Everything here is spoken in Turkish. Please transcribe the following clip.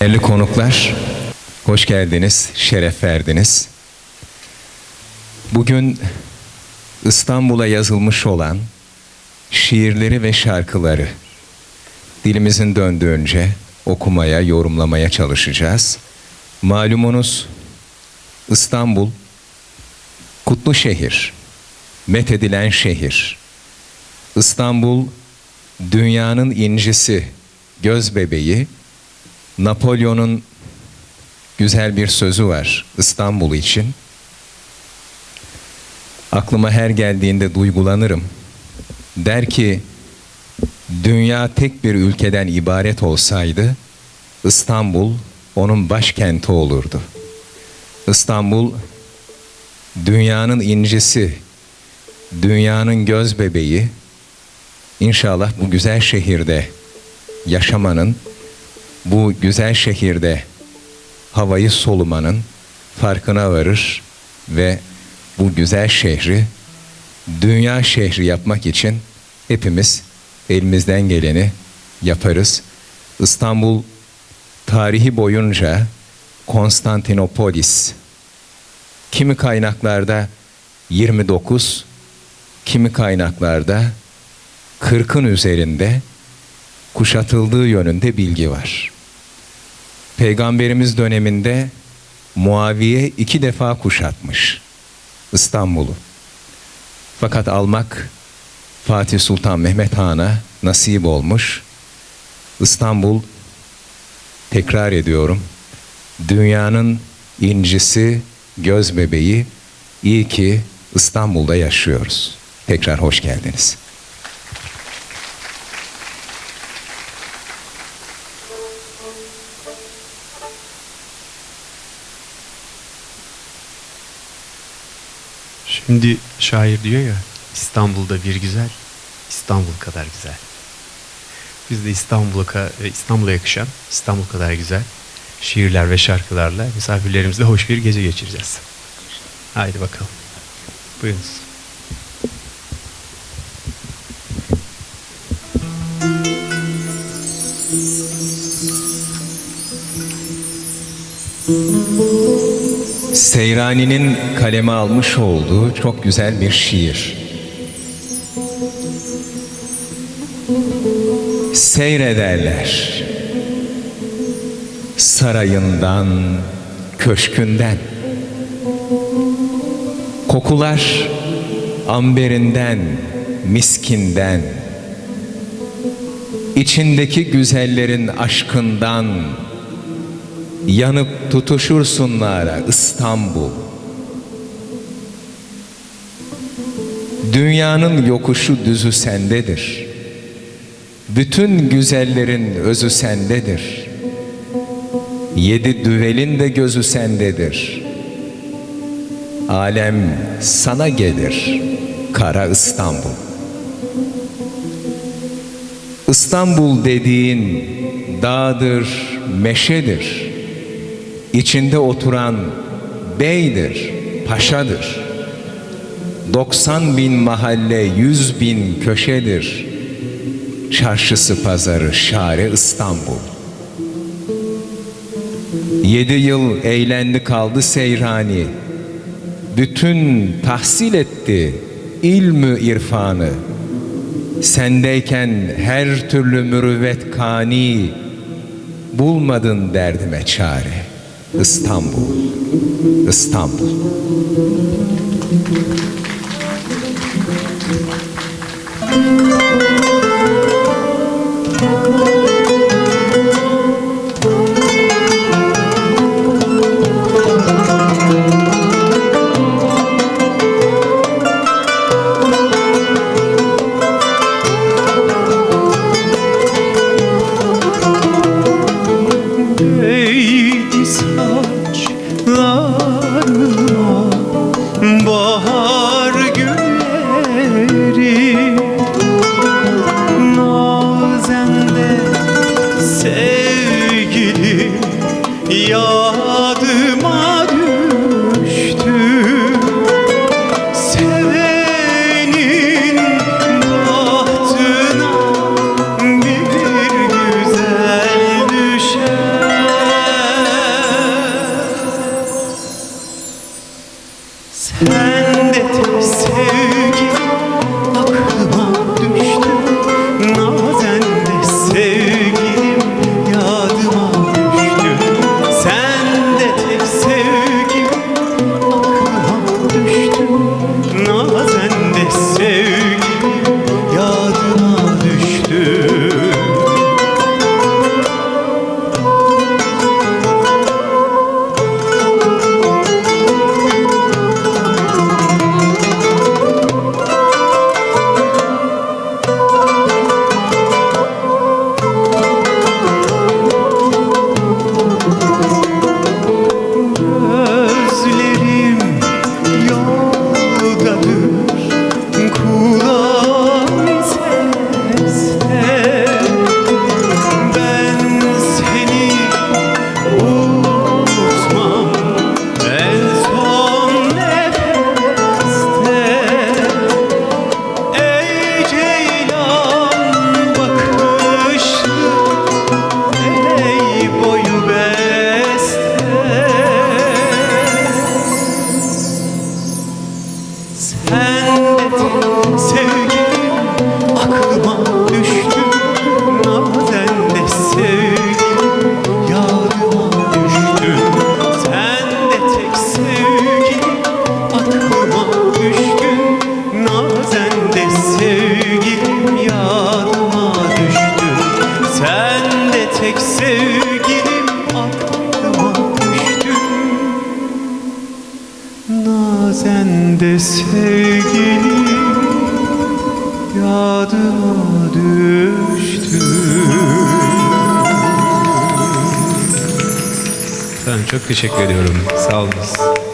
Değerli konuklar, hoş geldiniz, şeref verdiniz. Bugün İstanbul'a yazılmış olan şiirleri ve şarkıları dilimizin döndüğünce okumaya, yorumlamaya çalışacağız. Malumunuz İstanbul kutlu şehir, methedilen şehir. İstanbul dünyanın incisi, göz bebeği. Napolyon'un güzel bir sözü var İstanbul için. Aklıma her geldiğinde duygulanırım. Der ki, dünya tek bir ülkeden ibaret olsaydı, İstanbul onun başkenti olurdu. İstanbul, dünyanın incisi, dünyanın göz bebeği. İnşallah bu güzel şehirde yaşamanın, bu güzel şehirde havayı solumanın farkına varır ve bu güzel şehri dünya şehri yapmak için hepimiz elimizden geleni yaparız. İstanbul tarihi boyunca Konstantinopolis kimi kaynaklarda 29 kimi kaynaklarda 40'ın üzerinde kuşatıldığı yönünde bilgi var. Peygamberimiz döneminde Muaviye iki defa kuşatmış İstanbul'u. Fakat almak Fatih Sultan Mehmet Han'a nasip olmuş. İstanbul tekrar ediyorum dünyanın incisi, göz bebeği iyi ki İstanbul'da yaşıyoruz. Tekrar hoş geldiniz. Şimdi şair diyor ya İstanbul'da bir güzel, İstanbul kadar güzel. Biz de İstanbul'a İstanbul'a yakışan, İstanbul kadar güzel şiirler ve şarkılarla misafirlerimizle hoş bir gece geçireceğiz. Haydi bakalım. Buyurunuz. Seyrani'nin kaleme almış olduğu çok güzel bir şiir. Seyrederler sarayından, köşkünden. Kokular amberinden, miskinden. içindeki güzellerin aşkından yanıp tutuşursunlara İstanbul. Dünyanın yokuşu düzü sendedir. Bütün güzellerin özü sendedir. Yedi düvelin de gözü sendedir. Alem sana gelir, kara İstanbul. İstanbul dediğin dağdır, meşedir. İçinde oturan beydir, paşadır. 90 bin mahalle, yüz bin köşedir. Çarşısı pazarı, şare İstanbul. Yedi yıl eğlendi kaldı seyrani. Bütün tahsil etti ilmü irfanı. Sendeyken her türlü mürüvvet kani. Bulmadın derdime çare. ኢስታንቡል ኢስታንቡል Sen de tek sev Efendim çok teşekkür ediyorum. Sağ olunuz.